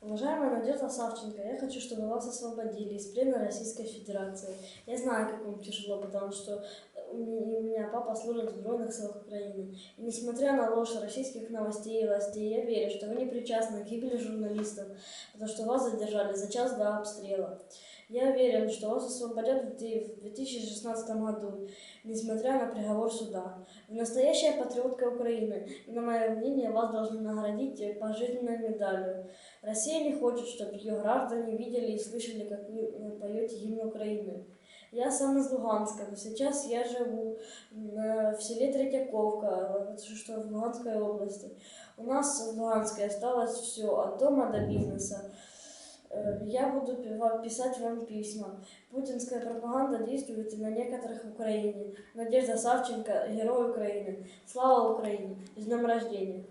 Уважаемая Надежда Савченко, я хочу, чтобы вас освободили из плена Российской Федерации. Я знаю, как вам тяжело, потому что у меня, папа служит в Сбройных силах Украины. И несмотря на ложь российских новостей и властей, я верю, что вы не причастны к гибели журналистов, потому что вас задержали за час до обстрела. Я уверен, что вас освободят в де- в 2016 году, несмотря на приговор суда. Вы настоящая патриотка Украины, и, на мое мнение, вас должны наградить пожизненной медалью. Россия не хочет, чтобы ее граждане видели и слышали, как вы поете гимн Украины. Я сам из Луганска, но сейчас я живу в селе Третьяковка, что в Луганской области. У нас в Луганске осталось все от дома до бизнеса. Э, Я буду писать вам письма. Путинская пропаганда действует и на некоторых в Украине. Надежда Савченко, герой Украины. Слава Украине! С днем рождения!